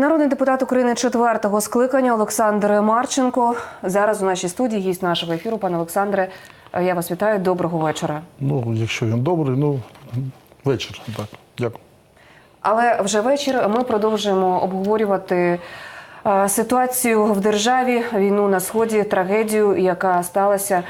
Народний депутат України четвертого скликання Олександр Марченко зараз у нашій студії гість нашого ефіру. Пане Олександре, я вас вітаю. Доброго вечора. Ну, якщо він добрий, ну вечір. Так, дякую. Але вже вечір ми продовжуємо обговорювати ситуацію в державі, війну на сході, трагедію, яка сталася,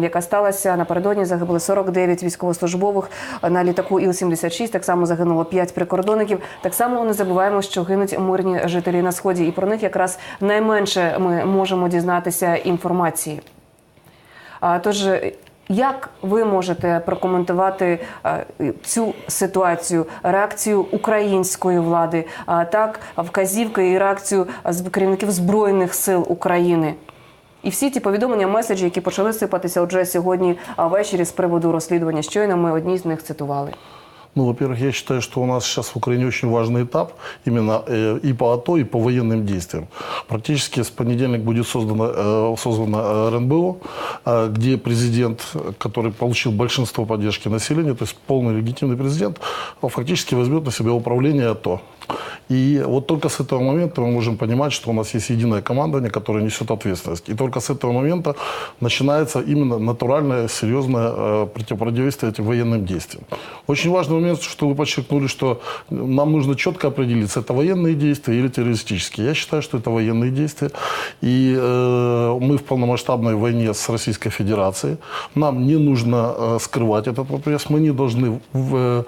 яка сталася напередодні. Загибло 49 військовослужбових на літаку Іл-76. Так само загинуло 5 прикордонників. Так само не забуваємо, що гинуть мирні жителі на сході, і про них якраз найменше ми можемо дізнатися інформації. Тож, як ви можете прокоментувати е, цю ситуацію, реакцію української влади, а так вказівки і реакцію з керівників збройних сил України? І всі ті повідомлення, меседжі, які почали сипатися отже сьогодні ввечері з приводу розслідування, щойно ми одні з них цитували. Ну, во-первых, я считаю, что у нас сейчас в Украине очень важный этап именно э, и по АТО, и по военным действиям. Практически с понедельника будет создано, э, создано э, РНБО, где президент, который получил большинство поддержки населения, то есть полный легитимный президент, фактически возьмет на себя управление АТО. И вот только с этого момента мы можем понимать, что у нас есть единое командование, которое несет ответственность. И только с этого момента начинается именно натуральное, серьезное противодействие этим военным действиям. Очень важный момент, что вы подчеркнули, что нам нужно четко определиться, это военные действия или террористические. Я считаю, что это военные действия. И э, мы в полномасштабной войне с Российской Федерацией. Нам не нужно э, скрывать этот вопрос. Мы не должны в, э,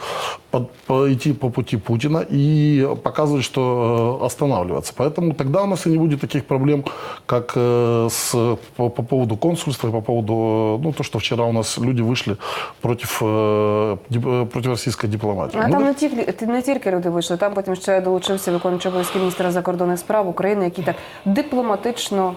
под- по- идти по пути Путина и показывать, что э, останавливаться. Поэтому тогда у нас и не будет таких проблем, как э, с, по, по поводу консульства и по поводу, э, ну, то, что вчера у нас люди вышли против, э, дип- э, против российской дипломатии. А Мы там не тільки не тільки люди вийшли, там потім ще долучився виконуючий обов'язки міністра закордонних справ України, який так дипломатично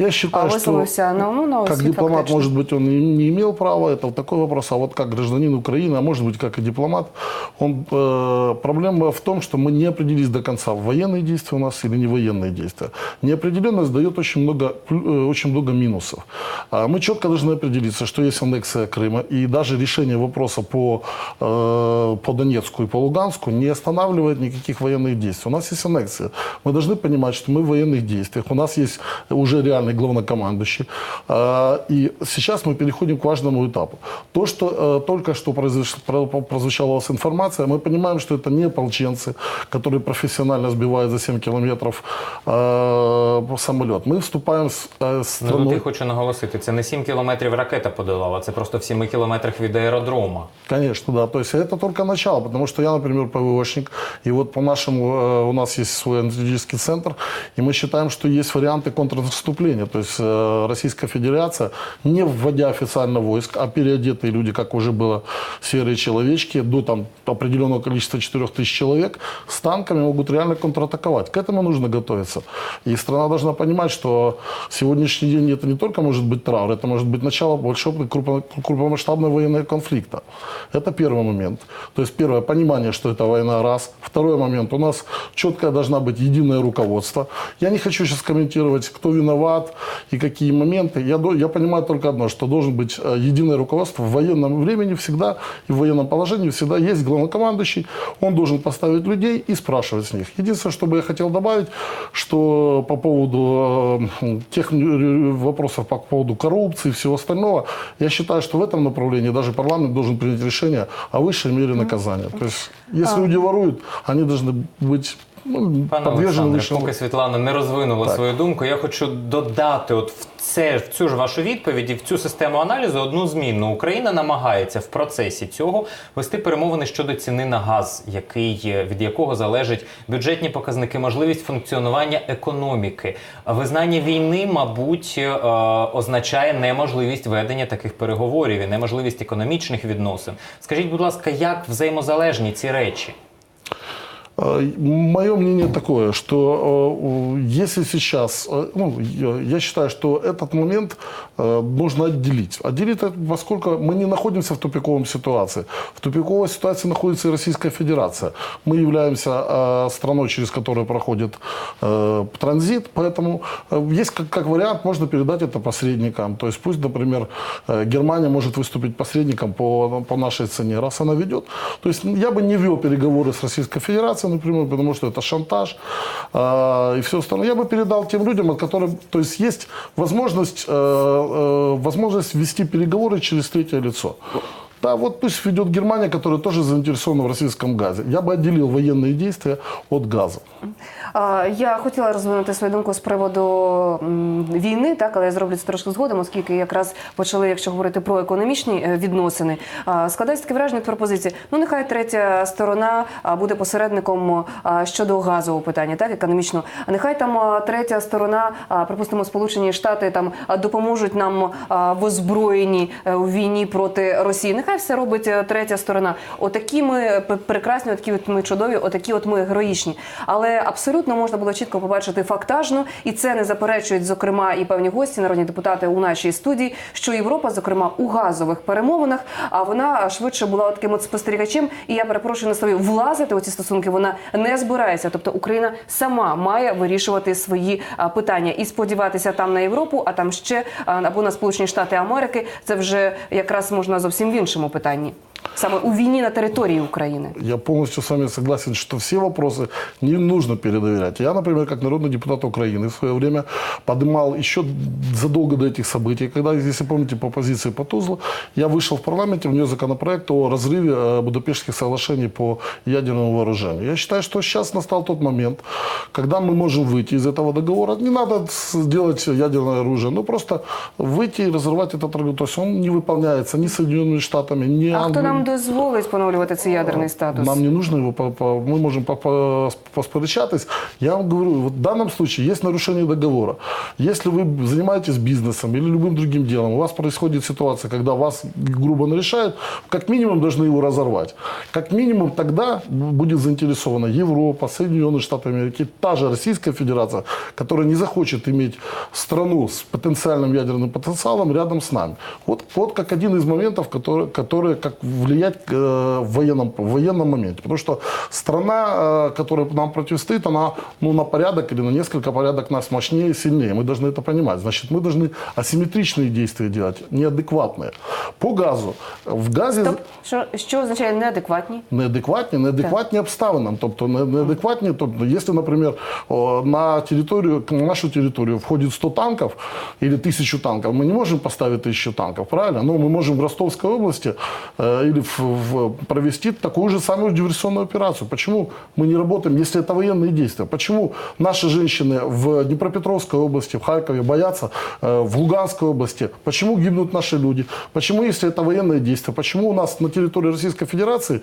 я считаю, А что высказался, ну, ну, на как свет дипломат, фактично. может быть, он не имел права, это вот такой вопрос. А вот как гражданин Украины, а может быть, как и дипломат, он, э, проблема в том, что мы не определились до конца, военные действия у нас или не военные действия. Неопределенность дает очень много, э, очень много минусов. А мы четко должны определиться, что есть аннексия Крыма, и даже решение вопроса по, э, по Донецку и по Луганску не останавливает никаких военных действий. У нас есть аннексия. Мы должны понимать, что мы в военных действиях. У нас есть уже реальный главнокомандующий. А, И сейчас мы переходим к важному этапу. То, что э, только что произош- про- прозвучала у вас информация, мы понимаем, что это не ополченцы, которые профессионально сбивают за 7 километров э, самолет. Мы вступаем с, э, с Ну, тут страной... я хочу наголосити, це не 7 кілометрів ракета подолала, це просто в 7 кілометрах від аеродрома. Конечно, да. То есть это только начало, потому что я, например, ПВОшник, и вот по нашему, э, у нас есть свой аналитический центр, и мы считаем, что есть варианты контрнаступления. То есть э, Российская Федерация, не вводя официально войск, а переодетые люди, как уже было, серые человечки, до там определенного количества 4 тысяч человек, с танками могут реально контратаковать. К этому нужно готовиться. И страна должна понимать, что сегодняшний день это не только может быть траур, это может быть начало большого крупно- крупномасштабного военного конфликта. Это первый момент. То есть первое, понимание, что это война, раз. Второй момент, у нас четкое должна быть единое руководство. Я не хочу сейчас комментировать, кто виноват и какие моменты. Я, я понимаю только одно, что должен быть э, единое руководство. В военном времени всегда и в военном положении всегда есть главнокомандующий. Он должен поставить людей и спрашивать с них. Единственное, что бы я хотел добавить, что по поводу э, тех э, вопросов по поводу коррупции и всего остального, я считаю, что в этом направлении даже парламент должен принять решение о высшей мере наказания. То есть, если люди воруют, они должны быть ну, Пане Олександре, поки Світлана не розвинула Так. свою думку, я хочу додати от в це в цю ж вашу відповідь і в цю систему аналізу одну змінну. Україна намагається в процесі цього вести перемовини щодо ціни на газ, який е, від якого залежать бюджетні показники, можливість функціонування економіки. Визнання війни, мабуть, е, означає неможливість ведення таких переговорів і неможливість економічних відносин. Скажіть, будь ласка, як взаємозалежні ці речі? Мое мнение такое, что э, если сейчас, э, ну, я- считаю, что этот момент э, нужно отделить. Отделить, поскольку мы не находимся в тупиковой ситуации. В тупиковой ситуации находится и Российская Федерация. Мы являемся страной, через которую проходит транзит, поэтому есть как, как вариант, можно передать это посредникам. То есть пусть, например, Германия может выступить посредником по, по нашей цене, раз она ведет. То есть я бы не вел переговоры с Российской Федерацией напрямую, потому что это шантаж э, и все остальное. Я бы передал тем людям, от которых, то есть есть возможность, э, э, возможность вести переговоры через третье лицо. Да, вот пусть ведет Германия, которая тоже заинтересована в российском газе. Я бы отделил военные действия от газа. Я хотіла розвинути свою думку з приводу війни, так але я зроблю це трошки згодом, оскільки якраз почали, якщо говорити про економічні е, відносини, складається таке враження пропозиції. Ну нехай третя сторона буде посередником щодо газового питання, так економічно. А нехай там третя сторона, припустимо, Сполучені Штати там допоможуть нам в озброєнні е, у війні проти Росії. Нехай все робить е, третя сторона. Отакі ми прекрасні, отакі от ми чудові, отакі от ми героїчні. Але абсолютно можна було чітко побачити фактажно, і це не заперечують, зокрема, і певні гості, народні депутати у нашій студії, що Європа, зокрема у газових перемовинах, а вона швидше була таким от спостерігачем. І я перепрошую на слові влазити у ці стосунки. Вона не збирається. Тобто Україна сама має вирішувати свої питання і сподіватися там на Європу, а там ще або на Сполучені Штати Америки. Це вже якраз можна зовсім в іншому питанні, саме у війні на території України. Я полностью с вами согласен, что все вопросы не нужно передоверять. Я, например, как народный депутат Украины в свое время поднимал еще задолго до этих событий, когда, если помните, по позиции по Тузлу, я вышел в парламенте, внес законопроект о разрыве э, Будапештских соглашений по ядерному вооружению. Я считаю, что сейчас настал тот момент, когда мы можем выйти из этого договора. Не надо сделать ядерное оружие, но просто выйти и разорвать этот договор. То есть он не выполняется ни Соединенными Штатами, ни А хто Англией. дозволить поновлювати цей ядерний статус? Нам не нужно его, мы можем по- по- посперечатись. Я вам говорю, вот в данном случае есть нарушение договора. Если вы занимаетесь бизнесом или любым другим делом, у вас происходит ситуация, когда вас грубо нарешают, как минимум должны его разорвать. Как минимум тогда будет заинтересована Европа, Соединенные Штаты Америки, та же Российская Федерация, которая не захочет иметь страну с потенциальным ядерным потенциалом рядом с нами. Вот, вот как один из моментов, которые, которые как влиять э, в, военном, в военном моменте. Потому что страна, э, которая нам противостоит, она ну, на порядок или на несколько порядок нас мощнее и сильнее. Мы должны это понимать. Значит, мы должны асимметричные действия делать, неадекватные. По газу. В газі Стоп, що, що означає неадекватні? неадекватні, неадекватні обставинам. Тобто не- неадекватні, тобто, якщо, наприклад, о, на територію, на нашу територію входить 100 танків или 1000 танків, ми не можемо поставити 1000 танків, правильно? Но мы можем в Ростовской области э, или в, провести такую же самую диверсионную операцию. Почему мы не работаем, если это военные действия? Почему наши женщины в Днепропетровской области, в Харькове боятся, э, в Луганской области? Почему гибнут наши люди? Почему, если это военные действия, почему у нас на территории Российской Федерации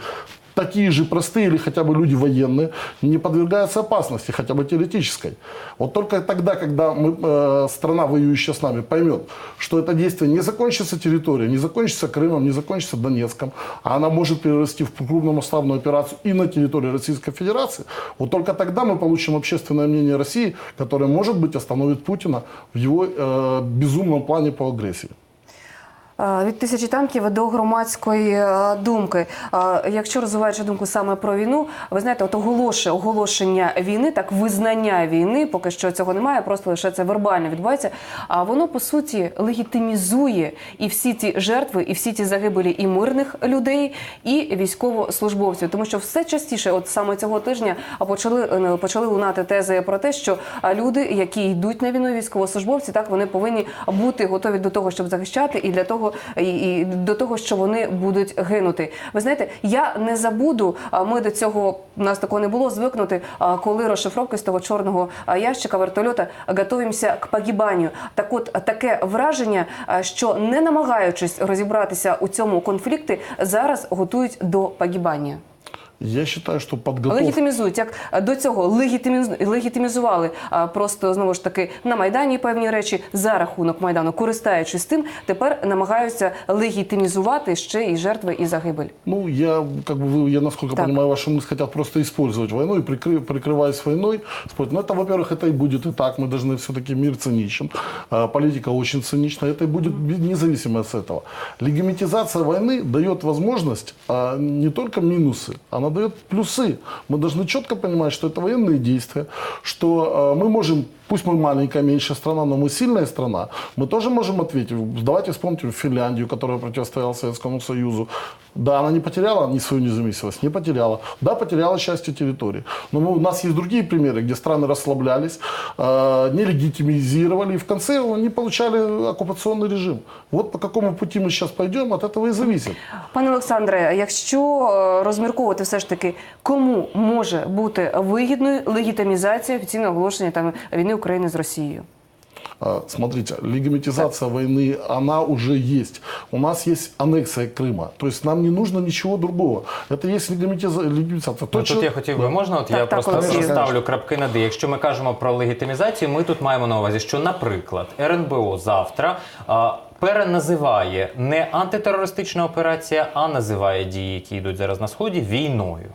такие же простые или хотя бы люди военные не подвергаются опасности, хотя бы теоретической. Вот только тогда, когда мы, э, страна, воюющая с нами, поймет, что это действие не закончится территорией, не закончится Крымом, не закончится Донецком, а она может перерасти в крупномасштабную операцию и на территории Российской Федерации, вот только тогда мы получим общественное мнение России, которое, может быть, остановит Путина в его э, безумном плане по агрессии. Е, Від тисячі танків до громадської е, думки. Е, Якщо розвиваючи думку саме про війну, ви знаєте, от оголошення, оголошення війни, так визнання війни, поки що цього немає, просто лише це вербально відбувається. А воно по суті легітимізує і всі ті жертви, і всі ті загибелі і мирних людей, і військовослужбовців, тому що все частіше, от саме цього тижня, почали почали лунати тези про те, що люди, які йдуть на війну, військовослужбовці, так вони повинні бути готові до того, щоб захищати, і для того, і, і до того, що вони будуть гинути. Ви знаєте, я не забуду. Ми до цього у нас такого не було звикнути. Коли розшифровки з того чорного ящика вертольота готуємося к погибанню. Так, от таке враження, що не намагаючись розібратися у цьому конфлікті, зараз готують до погибання. Я считаю, что подготовка... Легітимізують, як е, до цього легітиміз... легітимізували а, просто знову ж таки на майдані певні речі за рахунок майдану, користаючись тим, тепер намагаються легітимізувати ще і жертви, і загибель. Ну, я, как бы, вы, я, насколько Так. понимаю, вашу мысль хотят просто использовать войну и прикры- прикрываясь войной. спорить. Но это, во-первых, это и будет и так. Мы должны все-таки мир циничен. А, Политика очень цинична. Это и будет бе- независимо от этого. Легимитизация войны дает возможность а, не только минусы, она дает плюсы. Мы должны четко понимать, что это военные действия, что а, мы можем Пусть мы маленькая, меньшая страна, но мы сильная страна. Мы тоже можем ответить. Давайте вспомним Финляндию, которая противостояла Советскому Союзу. Да, она не потеряла ни свою независимость, не потеряла. Да, потеряла частью территории. Но мы- у нас есть другие примеры, где страны расслаблялись, э, не легитимизировали, и в конце они получали оккупационный режим. Вот по какому пути мы сейчас пойдем, от этого и зависит. Пане Олександре, якщо е, розмірковувати все ж таки, кому може бути вигідною легітимізація офіційного оголошення там війни України з Росією? А, Смотрите, легитимизация войны, она уже есть. У нас есть аннексия Крыма. То есть нам не нужно ничего другого. Это есть легитимиза- легитимизация. То, Ну, что- тут я хотів би, можна, от Так, я так, просто Олексій. ставлю крапки над «і». Якщо ми кажемо про легітимізацію, ми тут маємо на увазі, що, наприклад, РНБО завтра а, переназиває не антитерористична операція, а називає дії, які йдуть зараз на сході, війною.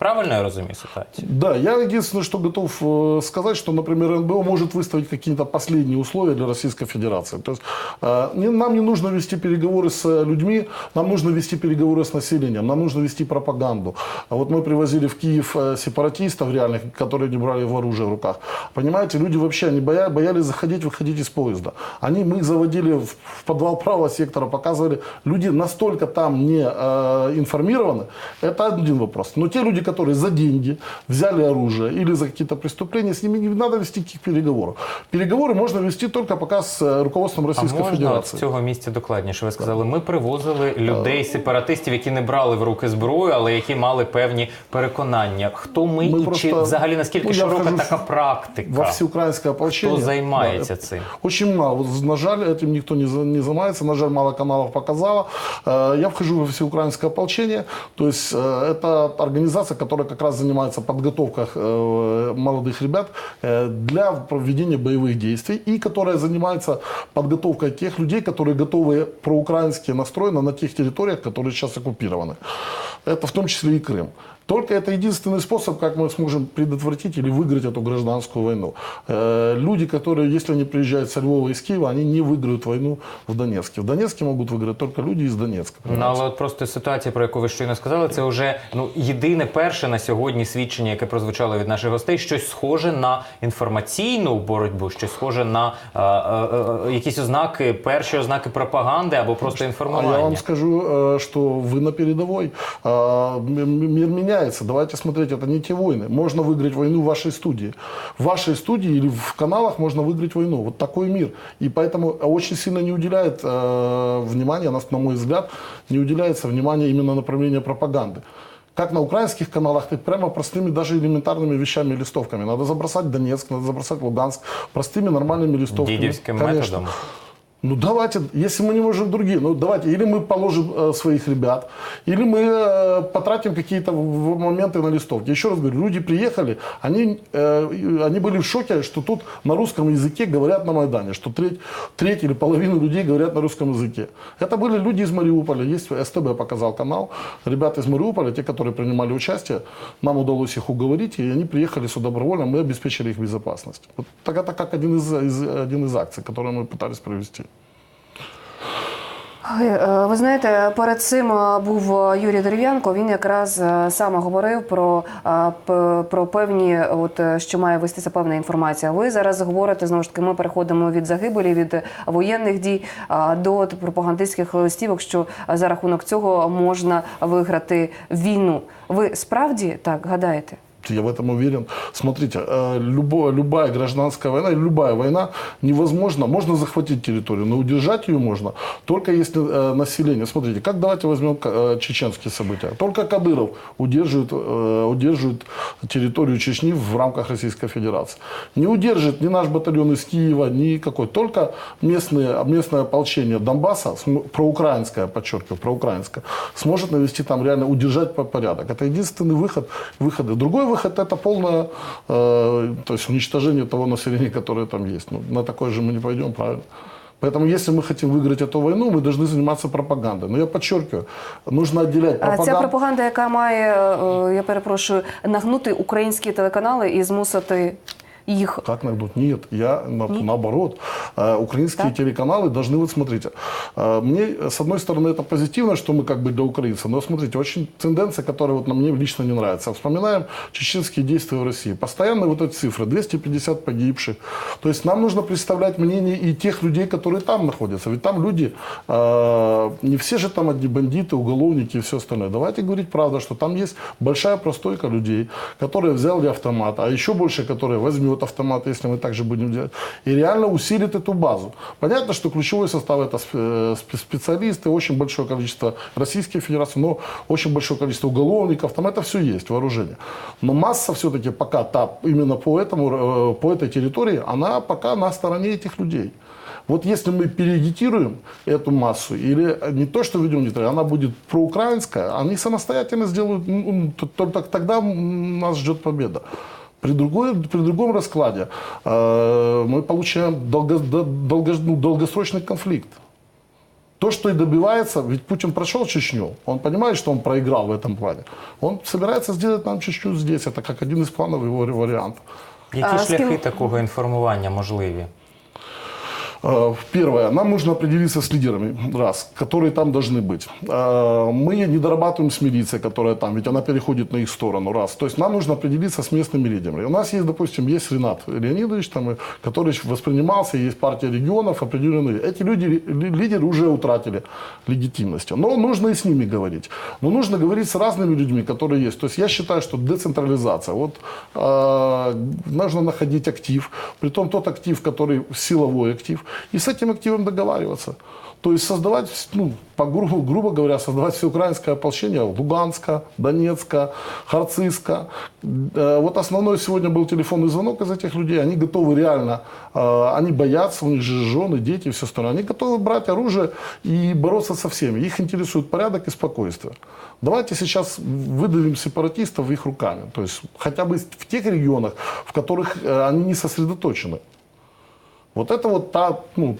Правильно я розумію ситуацію? Да, я единственное, что готов э, сказать, что, например, НБО может выставить какие-то последние условия для Российской Федерации. То есть э, нам не нужно вести переговоры с людьми, нам нужно вести переговоры с населением, нам нужно вести пропаганду. А вот мы привозили в Киев э, сепаратистов реальных, которые не брали в оружие в руках. Понимаете, люди вообще они боя- боялись заходить, выходить из поезда. Они, мы их заводили в, подвал правого сектора, показывали. Люди настолько там не информированы, это один вопрос. Но те люди, которые за деньги взяли оружие или за какие-то преступления, с ними не надо вести никаких переговоров. Переговоры можно вести только пока с э, руководством А Российской можна от з Федерации. цього місця докладніше? Ви сказали, ми привозили людей, сепаратистів, які не брали в руки зброю, але які мали певні переконання. Хто ми, Ми і чи просто- взагалі наскільки Ну, я широка вхожу така в- практика? Во всеукраинское ополчение. Хто займається Да, цим? Очень мало. Вот, на жаль, этим никто не, за- не занимается. На жаль, мало каналов показало. Э, Я вхожу во всеукраинское ополчение. То есть э, это организация, которая как раз занимается подготовкой э, молодых ребят э, для проведения боевых действий и которая занимается подготовкой тех людей, которые готовы проукраински настроены на тех территориях, которые сейчас оккупированы. Это в том числе и Крым. Только это единственный способ, как мы сможем предотвратить или выиграть эту гражданскую войну. Э, Люди, которые, если они приезжают со Львова из Киева, они не выиграют войну в Донецке. В Донецке могут выиграть только люди из Донецка. Ну, але от просто ситуація, про яку ви щойно сказали, це вже ну єдине перше на сьогодні свідчення, яке прозвучало від наших гостей, щось схоже на інформаційну боротьбу, щось схоже на е, е, е, якісь ознаки, перші ознаки пропаганди або просто А інформування. я вам скажу, э, что вы на передовой. А, м- м- Мир Меняется. Давайте смотреть, это не те войны. Можно выиграть войну в вашей студии. В вашей студии или в каналах можно выиграть войну. Вот такой мир. И поэтому очень сильно не уделяет э, внимания, на мой взгляд, не уделяется внимания именно направлению пропаганды. Как на украинских каналах, так прямо простыми, даже элементарными вещами, листовками. Надо забросать Донецк, надо забросать Луганск. Простыми нормальными листовками. Дідівським Конечно. методом. Ну давайте, если мы не можем другие, ну давайте, или мы положим э, своих ребят, или мы э, потратим какие-то моменты на листовки. Еще раз говорю, люди приехали, они, э, они были в шоке, что тут на русском языке говорят на Майдане, что треть, треть или половину людей говорят на русском языке. Это были люди из Мариуполя, есть СТБ показал канал, ребята из Мариуполя, те, которые принимали участие, нам удалось их уговорить, и они приехали сюда добровольно, мы обеспечили их безопасность. Вот так это как один из, из- один из акций, которые мы пытались провести. Ой, е, Ви знаєте, перед цим е, був е, Юрій Дерев'янко. Він якраз е, саме говорив про, е, про певні, от е, що має вестися певна інформація. Ви зараз говорите знову ж таки. Ми переходимо від загибелі, від е, воєнних дій е, до пропагандистських листівок, що е, за рахунок цього можна виграти війну. Ви справді так гадаєте? Я в этом уверен. Смотрите, э, любое, любая гражданская война, любая война невозможно. Можно захватить территорию, но удержать ее можно только если э, население. Смотрите, как давайте возьмем э, чеченские события. Только Кадыров удерживает, удерживает территорию Чечни в рамках Российской Федерации. Не удержит ни наш батальон из Киева, ни какой. Только местные, местное ополчение Донбасса, проукраинское, подчеркиваю, проукраинское, сможет навести там реально, удержать по- порядок. Это единственный выход. выход. Другой выход это полное э, то есть уничтожение того населения, которое там есть. Ну, на такое же мы не пойдем, правильно? Поэтому, если мы хотим выиграть эту войну, мы должны заниматься пропагандой. Но я подчеркиваю, нужно отделять А Ця пропаганду. пропаганда, яка має, е, я перепрошую, нагнути українські телеканали і змусити їх Как нагнут? Нет, я на- наоборот. Э, Украинские Так. телеканалы должны, вот смотрите, э, мне с одной стороны это позитивно, что мы как бы для украинцев, но смотрите, очень тенденция, которая вот на мне лично не нравится. Вспоминаем чеченские действия в России. Постоянно вот эти цифры, 250 погибших. То есть нам нужно представлять мнение и тех людей, которые там находятся. Ведь там люди, э, не все же там одни бандиты, уголовники и все остальное. Давайте говорить правду, что там есть большая простойка людей, которые взяли автомат, а еще больше, которые возьмет автомат, если мы также будем делать, и реально усилит эту базу. Понятно, что ключевой состав это спе- специалисты, очень большое количество Российской Федерации, но очень большое количество уголовников, там это все есть, вооружение. Но масса все-таки пока та, именно по, этому, э, по этой территории, она пока на стороне этих людей. Вот если мы переагитируем эту массу, или не то, что ведем агитацию, она будет проукраинская, они самостоятельно сделают, только тогда нас ждет победа. При, другой, при другом раскладе э, мы получаем долго, до- долго- ну, долгосрочный конфликт. То, что и добивается, ведь Путин прошел Чечню, он понимает, что он проиграл в этом плане. Он собирается сделать нам Чечню здесь, это как один из планов его вариантов. Які А, з шляхи ким- такого інформування можливі? Э, Первое. Нам нужно определиться с лидерами, раз, которые там должны быть. Э, Мы не дорабатываем с милицией, которая там, ведь она переходит на их сторону, раз. То есть нам нужно определиться с местными лидерами. У нас есть, допустим, есть Ренат Леонидович, там, э, который воспринимался, есть партия регионов, определенные. Эти люди, ли- лидеры уже утратили легитимность. Но нужно и с ними говорить. Но нужно говорить с разными людьми, которые есть. То есть я считаю, что децентрализация. Вот нужно находить актив, притом тот актив, который силовой актив, и с этим активом договариваться. То есть создавать, ну, по грубо, грубо говоря, создавать всеукраинское ополчение Луганска, Донецка, Харциска. Э, Вот основной сегодня был телефонный звонок из этих людей. Они готовы реально, э, они боятся, у них же жены, дети и все остальное. Они готовы брать оружие и бороться со всеми. Их интересует порядок и спокойствие. Давайте сейчас выдавим сепаратистов их руками. То есть хотя бы в тех регионах, в которых э, они не сосредоточены. Вот это вот та, ну,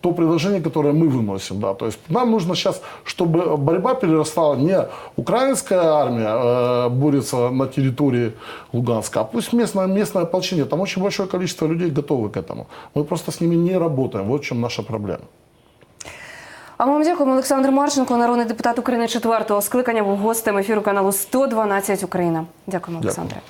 то предложение, которое мы выносим, да, то есть нам нужно сейчас, чтобы борьба перерастала не украинская армия э, борется на территории Луганска, а пусть местное, местное ополчение, там очень большое количество людей готовы к этому. Мы просто с ними не работаем, вот в чем наша проблема. А ми вам дякуємо. Олександр Марченко, народний депутат України четвертого скликання, був гостем ефіру каналу 112 Україна. Дякуємо, Дякую. Олександре.